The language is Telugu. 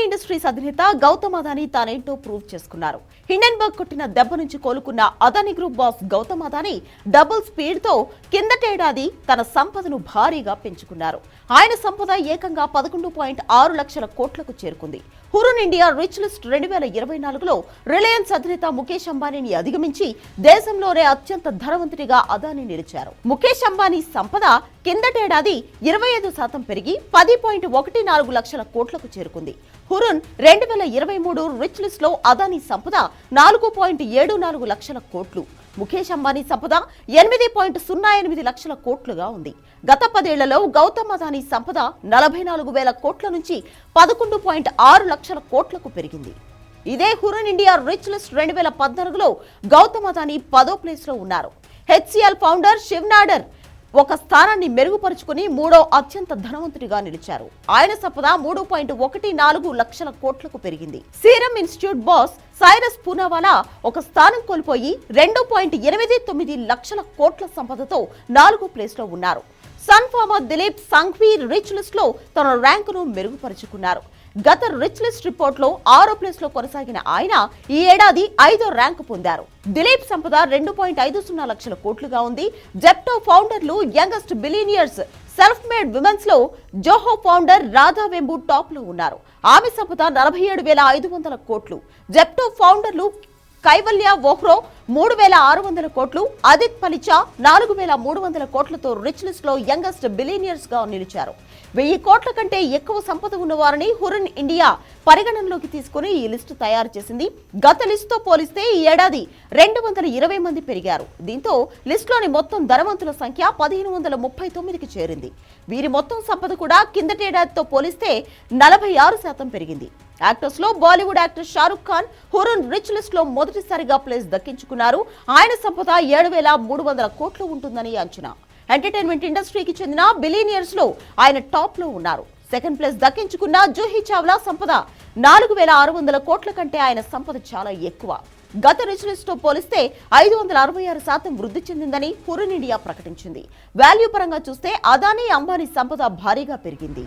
అదానీ ఇండస్ట్రీస్ అధినేత గౌతమ్ అదానీ తానేంటో ప్రూవ్ చేసుకున్నారు. హిండెన్బర్గ్ కొట్టిన దెబ్బ నుంచి కోలుకున్న Adani group boss Gautam Adani double స్పీడ్తో కిందటేడాది తన సంపదను భారీగా పెంచుకున్నారు. ఆయన సంపద ఏకంగా పదకొండు పాయింట్ ఆరు లక్షల కోట్లకు చేరుకుంది. హురున్ ఇండియా రిచ్ లిస్ట్ రెండు వేల ఇరవై నాలుగులో రిలయన్స్ అధినేత ముఖేష్ అంబానీని అధిగమించి దేశంలోనే అత్యంత ధనవంతుడిగా అదానీ నిలిచారు. ముఖేష్ అంబానీ సంపద కిందటేడాది ఇరవై ఐదు శాతం పెరిగి పది పాయింట్ ఒకటి నాలుగు లక్షల కోట్లకు చేరుకుంది. హురున్ రెండు వేల ఇరవై మూడు రిచ్ లిస్ట్లో అదానీ సంపద నాలుగు పాయింట్ ఏడు నాలుగు లక్షల కోట్లు. ముఖేష్ అంబానీ సంపద ఎనిమిది పాయింట్ సున్నా ఎనిమిది లక్షల కోట్లుగా ఉంది. గత పదేళ్ళలో గౌతమ్ అదానీ సంపద నలభై నాలుగు వేల కోట్ల నుంచి పదకొండు పాయింట్ ఆరు లక్షల కోట్లకు పెరిగింది. ఇదే హురన్ ఇండియా రిచ్ లిస్ట్ రెండు వేల పద్నాలుగులో గౌతమ్ అదానీ పదో ప్లేస్లో ఉన్నారు. హెచ్సిఎల్ ఫౌండర్ శివ్ నాడర్ ఒక స్థానాన్ని మెరుగుపరుచుకుని మూడో అత్యంత ధనవంతుడిగా నిలిచారు. ఆయన సంపద మూడు పాయింట్ ఒకటి నాలుగు లక్షల కోట్లకు పెరిగింది. Serum institute boss Cyrus Poonawalla ఒక స్థానం కోల్పోయి రెండు పాయింట్ ఎనిమిది తొమ్మిది లక్షల కోట్ల సంపదతో నాలుగు ప్లేస్లో ఉన్నారు. Sun Pharma Dilip Shanghvi rich లిస్ట్లో తన ర్యాంకును మెరుగుపరుచుకున్నారు. గత రిచ్ లిస్ట్ రిపోర్ట్లో ఆరో ప్లేస్లో కొనసాగిన ఆయన ఈ ఏడాది ఐదో ర్యాంకు పొందారు. దిలీప్ సంపద రెండు పాయింట్ ఐదు సున్నా లక్షల కోట్లుగా ఉంది. జెప్టో ఫౌండర్లు యంగెస్ట్ బిలీనియర్స్ సెల్ఫ్ మేడ్ విమెన్స్లో జోహో ఫౌండర్ రాధా వెంబు టాప్లో ఉన్నారు. ఆమె సంపద నలభై ఏడు వేల ఐదు వందల కోట్లు. జెప్టో ఫౌండర్లు కైవల్య వోహ్రో మూడు వేల ఆరు వందల కోట్లు అదిత్ పలిచా నాలుగు వేల మూడు వందల కోట్లతో రిచ్ లిస్ట్లో యంగెస్ట్ బిలీనియర్స్గా నిలిచారు. వెయ్యి కోట్ల కంటే ఎక్కువ సంపద ఉన్నవారిని హురన్ ఇండియా పరిగణనలోకి తీసుకుని ఈ లిస్టు తయారు చేసింది. గత లిస్టుతో పోలిస్తే ఈ ఏడాది రెండు వందల ఇరవై మంది పెరిగారు. దీంతో లిస్టులోని మొత్తం ధనవంతుల సంఖ్య పదిహేను వందల ముప్పై తొమ్మిదికి చేరింది. వీరి మొత్తం సంపద కూడా కిందటేడాదితో పోలిస్తే నలభై ఆరు శాతం పెరిగింది. యాక్టర్స్లో Bollywood actor Shahrukh Khan Hurun rich లిస్ట్లో మొదటిసారిగా ప్లేస్ దక్కించుకున్నారు. ఆయన సంపద ఏడు వేల మూడు వందల కోట్లు ఉంటుందని అంచనా. ఎంటర్టైన్మెంట్ ఇండస్ట్రీకి చెందిన బిలీనియర్స్లో ఆయన టాప్లో ఉన్నారు. సెకండ్ ప్లేస్ దక్కించుకున్న జూహీ చావ్లా సంపద నాలుగు వేల ఆరు వందల కోట్ల కంటే ఆయన సంపద చాలా ఎక్కువ. గత రిచ్తో పోలిస్తే ఐదు వందల అరవై ఆరు శాతం వృద్ధి చెందిందని హురున్ ఇండియా ప్రకటించింది. వాల్యూ పరంగా చూస్తే అదానీ అంబానీ సంపద భారీగా పెరిగింది.